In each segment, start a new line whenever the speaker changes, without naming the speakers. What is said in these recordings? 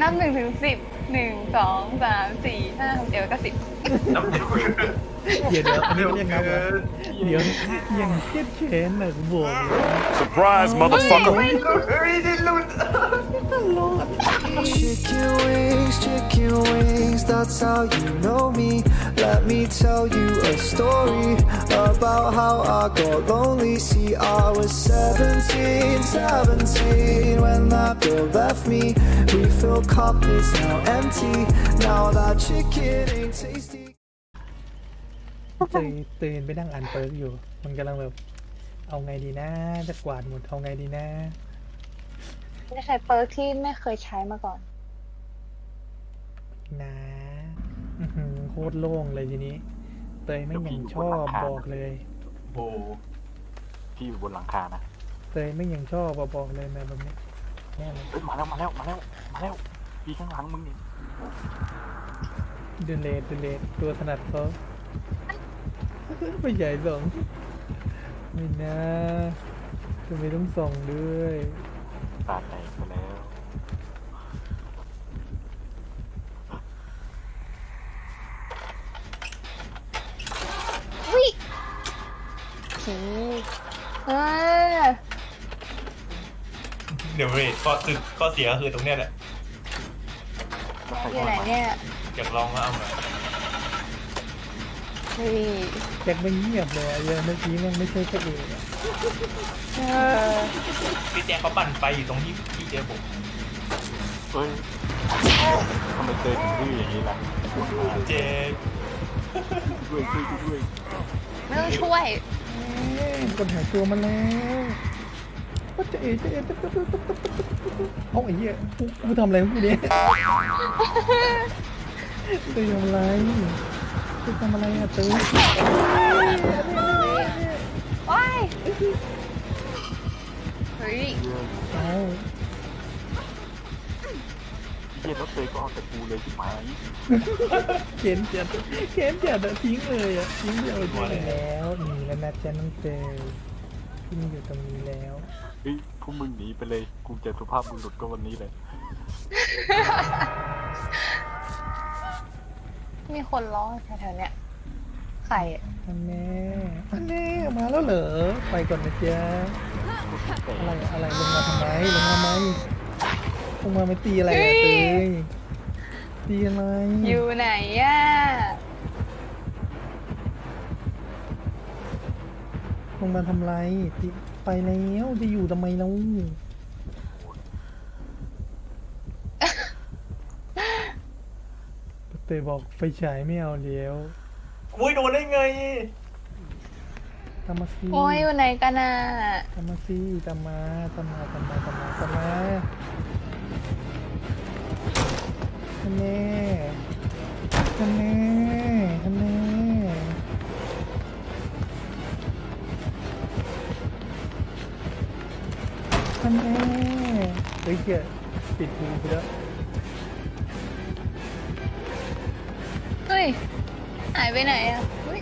นับหนึ่งถึงสิบหนึ่งสองสามสี่ห้าหกเจ็ดแปดเก้าสิบ
น้ำเดียว
เดี๋ยวเดี๋ยวอันนี้เรียกนับเหรอเดี๋ยวยังเครียดแค้นน่ะกูบอกเลย
Surprise, motherfucker.
เฮ้ยได้ ลุ้น
Chicken wings, chicken wings, that's how you know me. Let me tell you a story about how I got lonely. See, I was 17, 17 when that girl left me. Refill cup is now empty. Now that chicken ain't tasty.
เตยตื่นไปนั่งอ่านเปิร์กอยู่ มันกำลังแบบ เอาไงดีนะ จะกวาดหมด เอาไงดีนะ
ไม่ใช่เปิร์กที่ไม่เคยใช้มาก่อน
นะอื้อหือโคตรโล่งเลยทีนี้ เตยไม่งยังชอบบอกเลย
โอ้
พี่อยู่บนหลังคานะ
เตยไม่ยังชอบอะบอกเลยนะแบบนี้แน่เลย
เอ้ยมาแล้วมาแล้วมาแล้วมาแล้วพี่ข้างหลังมึงนี่
เดนเลดเดนเลดตัวถนัดเขาไปใหญ่สองไม่นะทำไมต้องส่องด้วย
ตาแตกไปแล้ว
อุ้ยผีเออ
เดี๋ยวเวทข้อตึกข้อเสียก็คือตรงเนี้ยแหละ
แล้วใคร
อยู่
มา
ไหนเนี่ย
อยากลองมาเอาหน่อย
เฮ้ย
แจ็คไม่เงียบเลยอะเยอะเมื่อกี้มันไม่ใช่พระเอกอะ
เออ
พี่แจ๊คเขาปั่นไฟอยู่ตรงที่พี่เจอผม
เฮ้ยทำไมเตยถึงดื้ออย่างนี้ล่ะ
เจ๊
ด้วยช่วยกูด้วย
ไม่ต้องช่วย
เอ้ยคนหายตัวมาแล้วว่าจะเอ๋จะเอ๋ตุ๊บตุ๊บตุ๊บตุ๊บตุ๊บตุ๊บเอาไอ้เหี้ยกูกูทำอะไรของกูเนี่ยเตยทำอะไรเตยทำอะไรอะเตย
ว้าย เฮ้ย
เยอะ
เอา
เย็นแล้วเตยก็เอาแต่กูเลยที่หมาย
เข็นจัดเข็นจัดอะทิ้งเลยอะทิ้งเดียวทิ้งแล้วหนีแล้วนะจ๊ะน้องเตยพี่มีอยู่ตรงนี้แล้ว
เฮ้ยพวกมึงหนีไปเลย กูจะสุภาพบุรุษก็วันนี้เลย
มีคนร้องแถวๆเนี้ย ไข่อะ
อันแน่อันแน่มาแล้วเหรอ ไปก่อนนะจ๊ะ
แต่
อะไรอะไรลงมาทำไมลงมาไหมลงมาไม่ตีอะไรอะเตยตีอะไร
อยู่ไหนอะ
ลงมาทำไรตีไปแล้วจะอยู่ทำไมเราเตยบอกไฟฉายไม่เอาเดี๋ย ว
อุ้ยโดนได้ไง
ตามมาสิ
โอ้ยอยู่ไหนกันน่ะ
ตามมาสิตามมาตามมาตามมาตามมาตามมาอันแน่อันแน่อันแน่อันแน่เฮ้ยเกียปิดหูไปแล้วา
ยไปไหนอะเฮ้ย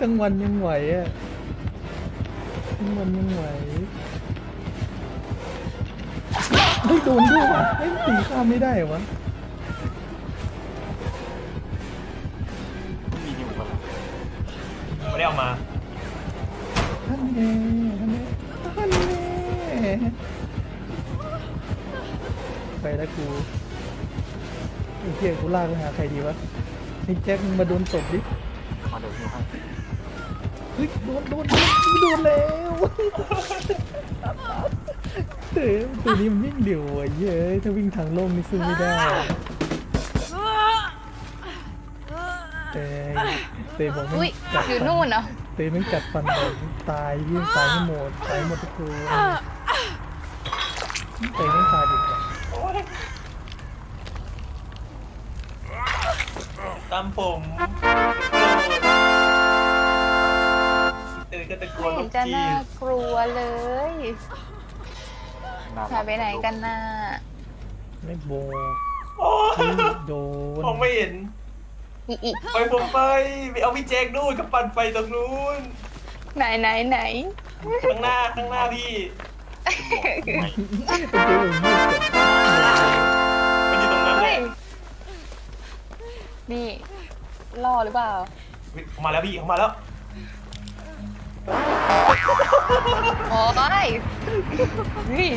ทั้งวันยังไหวอะทั้งวันยังไหวเฮ้ยโดนด้วยวะเฮ้ยตีข้ามไม่ได้เหรอวะ
มีนิวมาแล้ว
ไม่ได้เอามา
ท่านแน่ท่ ไปแล้วกูไอ้เหี้ยกูลากไปหาใครดีวะไอ้แจ็คมึงมาโดนตบดิ
มาเดี๋ยวนิวให้
เฮ้ยโดนโดนโดนโดนแล้วเต๋อตัวนี้มันวิ่งเร็วอะเย้ยถ้าวิ่งทางโล่งนี่สู้ไม่ได้เตะเตะบอกไม่
อุ้ย
จัด
อยู่
ฟั
นู่นเหรอ
เตะไม่กัดฟันเลยตายยื่นตายให้หมดตายหมดทุกตัวเตะไม่ตายดีกว่า
ตามผมเตยก็ตะโก
ไม่
น
เห็
ลู
น
ก
จะ
จี
น่ากลัวเลย
น่ารั
หายไปไหนกันน่ะ
ไม่โบก
โอ้ย
โดน
มองไม่เห็น
อีอี
ไปผมไปไปเอาพี่แจ๊คนู่นกับปั่นไฟตรงนู้น
ไหนไหนไหน
ข้างหน้าข้างหน้าพี่
ไม่
ไอ้เจ๊มันมืดจัด
มันอยู่ตรงนั้นเล
เฮ้
ย
ยนี่ล่อหรือเปล่า
เฮ้ยเขามาแล้วพี่เขามาแล้ว
โอ้ยเฮ้ย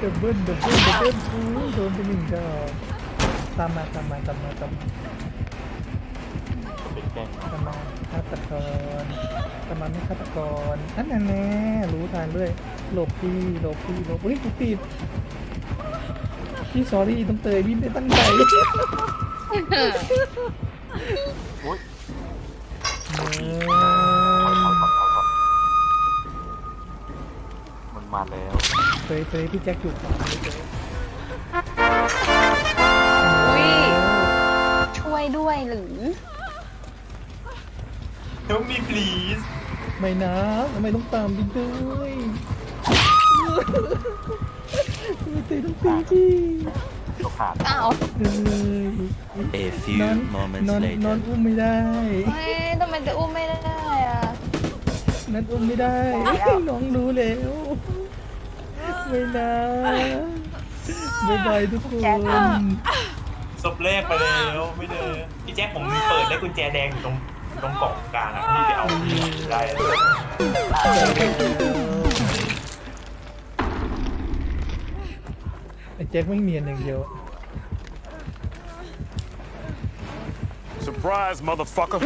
ดับเบิ้ลดับเบิ้ลดับเบิ้ลอู้โดนไปหนึ่งดอกตามมาตามมาตามมาตามมา
เป็นแกล้ง
ตามมาฆาตกรตามมาไม่ฆาตกรอันนั้นแน่รู้ทางด้วย หลบพี่หลบพี่หลบเฮ้ยกูติดพี่สอรี่ต้องเตยพี่ไม่ตั้งใจ
โอ๊ย
เอ
ถอยถอย
อ
ถอยถอยถอยมันมาแล้ว
เตยเตยพี่แจ็คอยู่ขวาเลยเตย
อุ้ยช่วยด้วยหรือ
เฮลมี please
ไม่นะทำไมต้องตามพี่ด้วยทำไมเตยต้องตีพี่
ตกขาด
อ้าว
เอ้ย
A few
นอน
moments
นอน
later.
นอนอุ้มไม่ได้
เฮ้ยทำไมจะอุ้มไม่ได้อะ
นัดอุ้มไม่ได้น้องรู้แล้วไม่นะบ๊ายบายทุกคน
ศพแรกไปแล้วไม่เดินพี่แจ็คผมมีเปิดได้กุญแจแดงอยู่ตรงตรงกล่องกลางอะพี่ไปเอาได้เลย
ไอ้ แจ็คไม่เนียนอย่างเดียว
Surprise, motherfucker.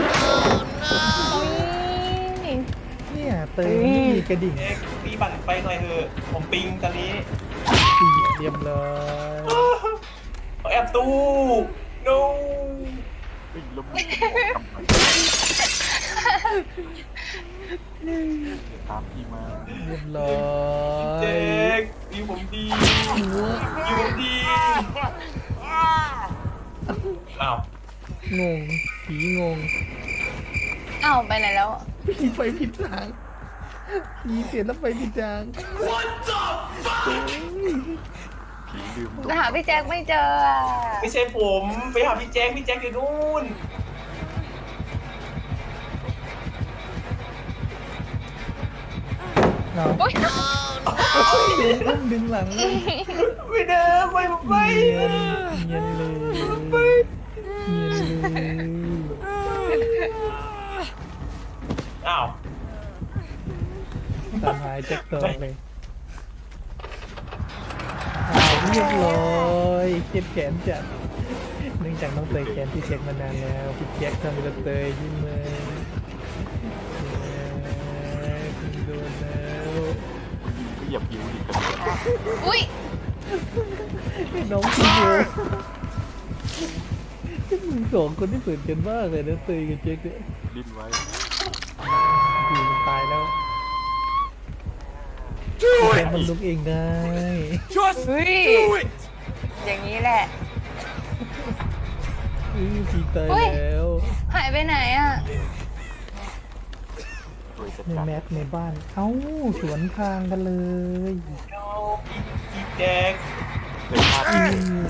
อุ้ย
เนี่ยเตยมันไม่มีกระดิ่ง
เอ๊ะพี่ปั่นไฟหน่อยเถอะผมปิงตอนนี้
สี่เรียบร้อย
เอาแอบตู้ no
เฮ้ยแล้วมึงจะบอกทำไมตามพี่มา
เรียบร้อย
เจ๊ กยิวผมดียิวผมดีอ้าว
งงผีงง
อ้าวไปไหนแล้วอะ
ผีไปผิดทางผีเสียแล้วไปผิดทาง
ผีลืมตัว
จะหาพี่แจ็คไม่เจออะ
ไม่ใช่ผมไปหาพี่แจ๊คพี่แจ๊คอยู่นู่น
เรา
อุ้ย
ดึงอุ้มดึงหลังเลย
ไม่เดินไม่ไป
เงียนเงียนเลยเงียนเลย
อ้าว
ตามหายแจ็คตัวเลยอ้าวเรียบร้อยเก็บแขนจัดเนื่องจากน้องเตยแขนพี่แจ็คมานานแล้วพี่แจ็คทำเป็นเตยยิ้มเลย
ยียบผิวดิกระเด็น
อุ้ย
น้องพี่โยมึงสองคนที่เปิดกันมากเลยนะเตยกับแจ็คเนี่ย
ดิ้นไว้
ผีมันตายแล้วแทนมันลุกเองได้
Just
เฮ้ย
do it.
อย่างนี้แหละ
อื้อผีตาย
เฮ้ย
แล้ว
หายไปไหนอะ
โดยจัด
ใน
การ
แมปในบ้าน เอ้าสวนทางกันเลย
พี่แจ๊ค
เลยพลาด
อืม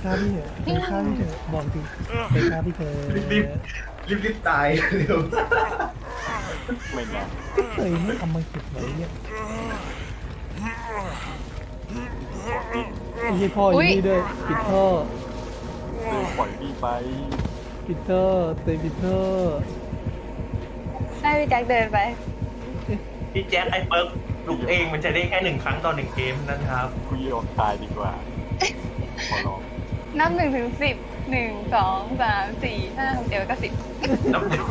ฆ่าพี่เถอะไปฆ่าพี่เถอะบอกดิไปฆ่าพี่เถอะ
รีบรีบรีบตายเร็ว
ไม่นะ
เตยไม่เอามาเก็บไว้เนี่ยไอ้ยี่พ่ออยู่นี่ด้วยปิดท่อ
เลยปล่อยพี่ไป
ปิดท่อเตยปิดท่อ
ให้พี่แจ็คเดินไป
พี่แจ๊คไอ้เปิร์กลุกเองมันจะได้แค่หนึ่งครั้งต่อหนึ่งเกมนะครับ
คุยออกตายดีกว่า ขอร้อง
นับหนึ่งถึงสิบหนึ่งสองสามสี่ห้าหกเจ็ดแปดเก้าสิบ
น้ำเดือด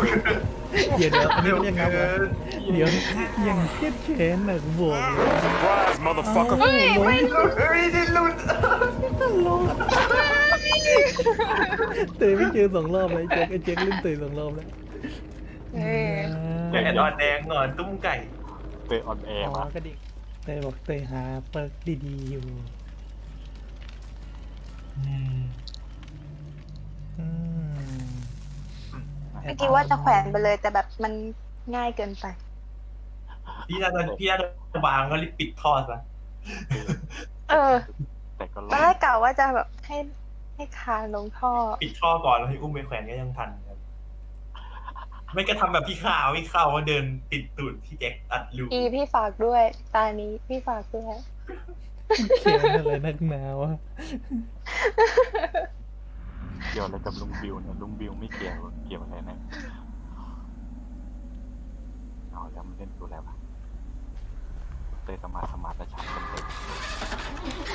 เดี๋ยวเดี๋ยวอันนี้
เร็ว
เรียกนับ
เกิ
วะ
น
เดี๋ยวยังเครียดแค้นน่ะกูบอกเลย
Surprise, motherfucker.
เฮ้ยไม่รู้
เฮ้ยได้ลุ้น
เตยไม่เจอสองรอบเลยแจ็คไอ้แจ็คเล่นเตยสองรอบแล้ว
เฮ้ย
แดดอ่อนแดงก่อนตุ้มไก่
เตะออนแอ
อ๋
ร์
อ
วะ
กระดิ่งเตยบอกเตยหาเปิร์กดีๆอยู่อืม
เมื่อกี้ว่าจะแขวนไปเลยแต่แบบมันง่ายเกินไป
พี่น่าจะพี่น่าจะวางก็รีบปิดทอดซะ
เออ
แต่ก็ร
ตอน
อ
แร
ด
กกะว่าจะแบบให้ให้คานลงท่อ
ปิดท่อก่อนแล้วให้อุ้มไปแขวนก็ยังทันครับ ไม่ก็ทำแบบพี่ข่าวพี่ข่าวว่าเดินติดตูดพี่แจ็คอัดลู
อีพี่ฝากด้วย ตานี้พี่ฝากด้วย
เขียนอะไรนักหนาวะ
เกี่ยวอะไรกับลุงบิวเนี่ยลุงบิวไม่เกี่ยวเกี่ยวอะไรนะเอาแล้วมันเล่นตัวแล้วะเตะสมาร์ทสมาร์ทและชันกันเลย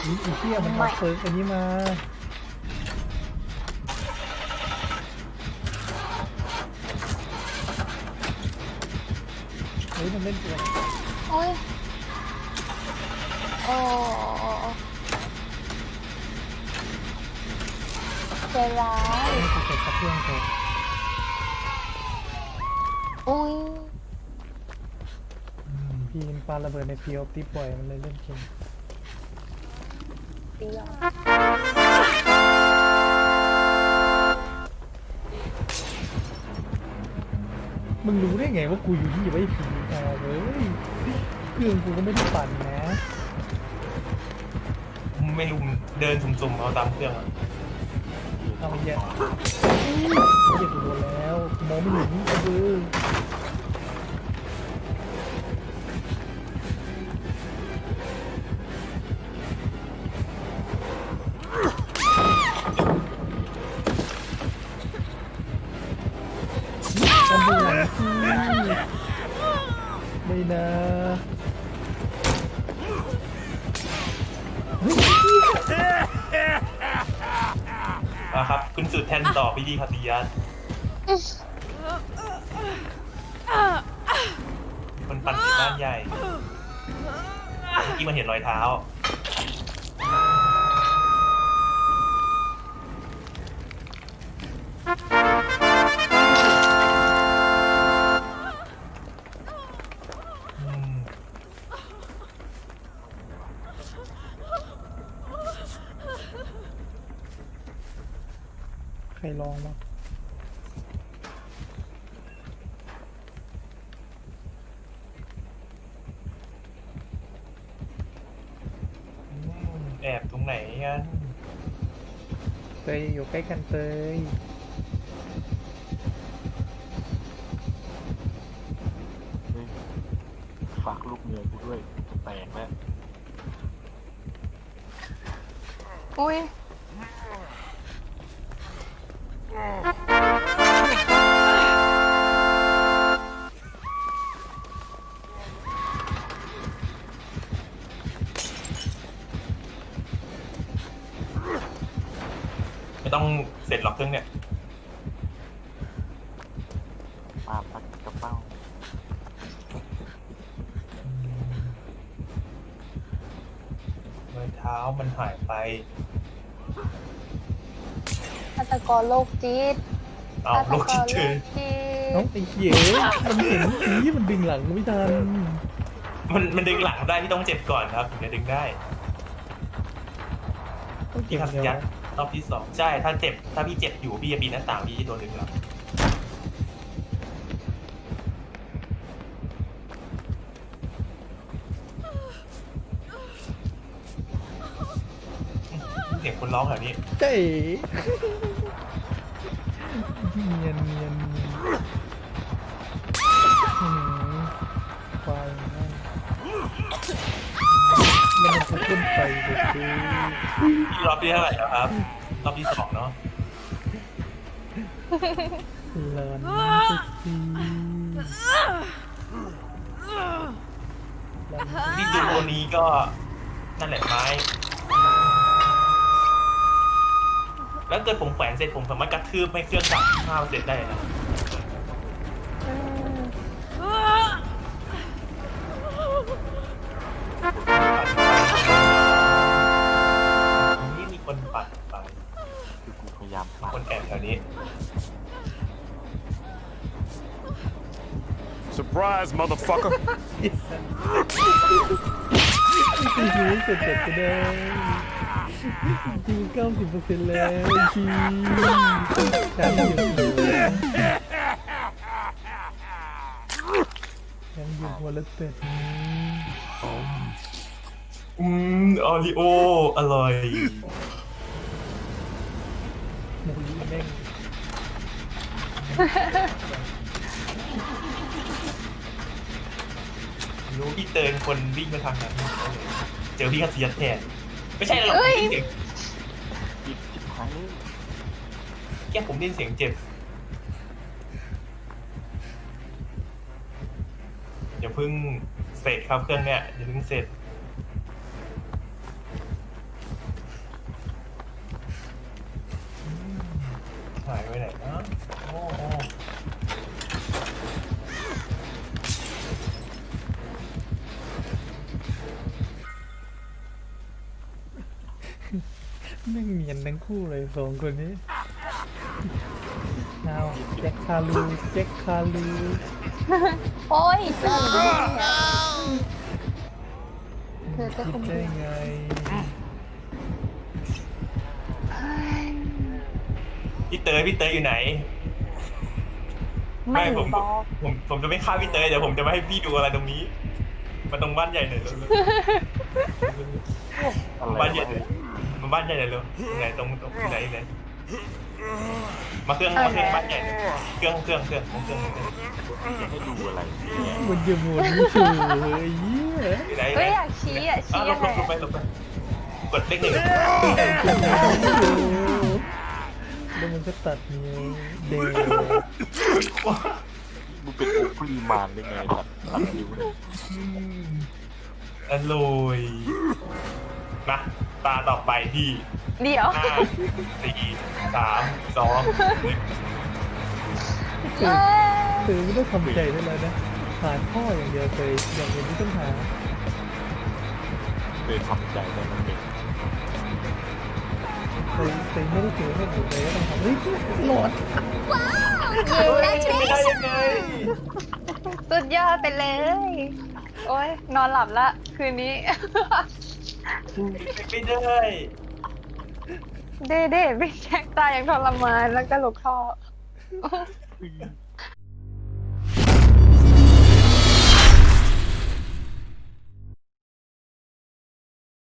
นี่ไอ้เหี้ยมันเอาเฟิร์กอันนี้มาเฮ้ย มันเล่นตัว
โอ้ยโอ้ใจร้าย
ไม่ติดกับเพื่อนเถอะ
อุ้ย
อืมพี่มันปาระเบิดในฟิวตีปล่อยมันเลยเล่นเกม
เดียว
มึงรู้ได้ไงว่ากูอยู่ที่ไว้ผี อ่าเว้ยเครื่องกูก็ไม่ได้ปั่นนะ
ไม่รู้เดินสุ่มๆเอาตามเครื่องอะ
เอาไปแย่เจ็บตัวแล้วมองไม่เห็นก
ต่อพี่ดีครับติยาคนปั่นติดบ้านใหญ่เมื่อกี้มันเห็นรอยเท้าอ
องมา
แอบตรงไหนกัน
เตยอยู่ใกล้กันเตย
เฮ้ยฝากลูกเมียกูด้วยจะแตกแล้ว
อุ้ย
ท้ามันหายไป
ฆาตกรโรคจิต
เอา
ฆาต
โลก
ก
จิต
ร
เฉ
โร
ย
คจิ
น้อง
ต
ไอ้เหี้ยมันเห็นผีมันดึงหลังไม่ทัน
มันมันดึงหลังได้ที่ต้องเจ็บก่อนครับถึงจะดึงได้
ต้องเก็
พี่
บ
ทำ
เดียว
ยัดรอบที่สองใช่ถ้าเจ็บถ้าพี่เจ็บอยู่พี่จะปีนหน้าต่างพี่จะโดนดึงหลังเสียง คนร้องแถวนี้
เจ๊เนียนเนียนเนียนอื้อหือควายนั่นแล้วมันก็ขึ้นไปเด็กดู
รอบที่เท่าไหร่แล้วครับรอบที่สองเนาะ
เลินสักทีแล้ว
ที่ดูตัวนี้ก็นั่นแหละไม้ แล้วเกิดผมแขวนเสร็จผมสามารถกระทืบให้เครื่องดับข้าวเสร็จได้นะนี่มีคนปั่นไป
คือกูพยายามปา
คนแอบแถวนี้
Surprise, motherfucker.
จริงๆเสร็จเสร็จก็ได้จริ ทีเก้าสิบเปอร์เซ็นต์แล้วทีแยังอยู่ยังอยู่หัวเล็กเป็ด
อืมออริโออร่อย
หมูยีแม่ง
รู้พี่เตินคนวิ่งมาทางนั้นเจอพี่ก็เสียแทน ไม่ใช่หรอกผมได้ยินเสียง
จิบจิบหายเลย
แค่ผมได้ยินเสียงเจ็บ อย่าเพิ่งเสร็จครับเครื่องเนี่ยอย่าเพิ่งเสร็จ
สองคนนี้เอาแจ็คคารูแจ็คคารู
โอ้ยเจอได้ไงอะเธอจะ
คิ
ค
ด
ง
ได้ไง
พี่เตยพี่เตยอยู่ไหน
ไม่
ผม
บอก
ผมผมจะไม่ฆ่าพี่เตยเดี๋ยวผมจะมาให้พี่ดูอะไรตรงนี้มาตรงบ้านใหญ่หน่อยเร็ว
อะไร
ๆบ้านใหญ่
วะ
หน่อย มาบ้านใหญ่หน่อยเร็วไหนตรงตรงไหนไหนมาเครื่องมาเครื่องบ้านใหญ่หน่อยเครื่องเครื่องเครื่องเครื่องเครื่อง
จะให้ดูอะไรเนี่ย
มันจะหมุนเฉยเหี้ย
อยู่ไหน
เฮ้ยอยากชี้อะ
อ้า
ชี้
วล
อะ
บ
ไร
ลบลบไปลบไปกดเลขหนึ่ง
แล้วมันก็ตัดนิ้วเดย์
มึงเป็นโอปรีมานได้ไงตัดตัดนิ้วเนี่ย
อร่อยนะ ตาต่อไปที่
เดี๋ยว
ห้าสี่สามสองหนึ่ง
เอ้ย
เธอไม่ต้องทำใจได้แล้วนะหาข้ออย่างเดียวเคยอย่างอื่นไม่ต้องหา
เคยทำใจได้มันเป็น
เคยเคยไม่ได้ถือให้หมดเลยก็ต้องทำเฮ้ยหลอด
เย้
ไม่ได้ยังไง
สุดยอดไปเลย โอ้ยนอนหลับละ คืนนี้
ไม่ได้
เด้เด้พี่แจ็คตายอย่างทรมานแล้วก็หลกท่อ